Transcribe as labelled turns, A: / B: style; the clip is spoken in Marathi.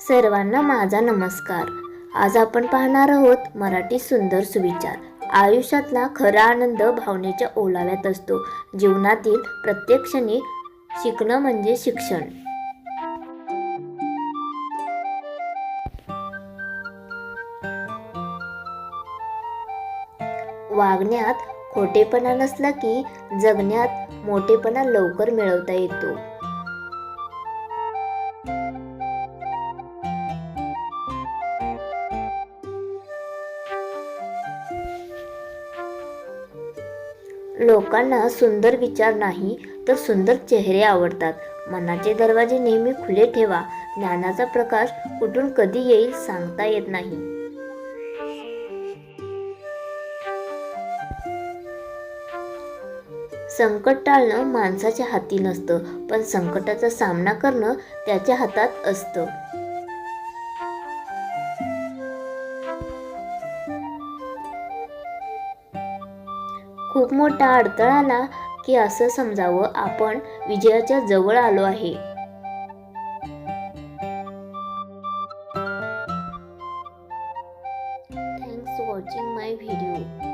A: सर्वांना माझा नमस्कार. आज आपण पाहणार आहोत मराठी सुंदर सुविचार. आयुष्यातला खरा आनंद भावनेच्या ओलाव्यात असतो. जीवनातील प्रत्येक क्षणी शिकणं म्हणजे शिक्षण. वागण्यात खोटेपणा नसला की जगण्यात मोठेपणा लवकर मिळवता येतो. लोकांना सुंदर विचार नाही तर सुंदर चेहरे आवडतात. मनाचे दरवाजे नेहमी खुले ठेवा. ज्ञानाचा प्रकाश कुठून कधी येईल सांगता येत नाही. संकट टाळणं माणसाच्या हाती नसतं पण संकटाचा सामना करणं त्याच्या हातात असतं. खूप मोठा अडथळा आला की असं समजावं आपण विजयाच्या जवळ आलो आहे. थँक्स वॉचिंग माय व्हिडिओ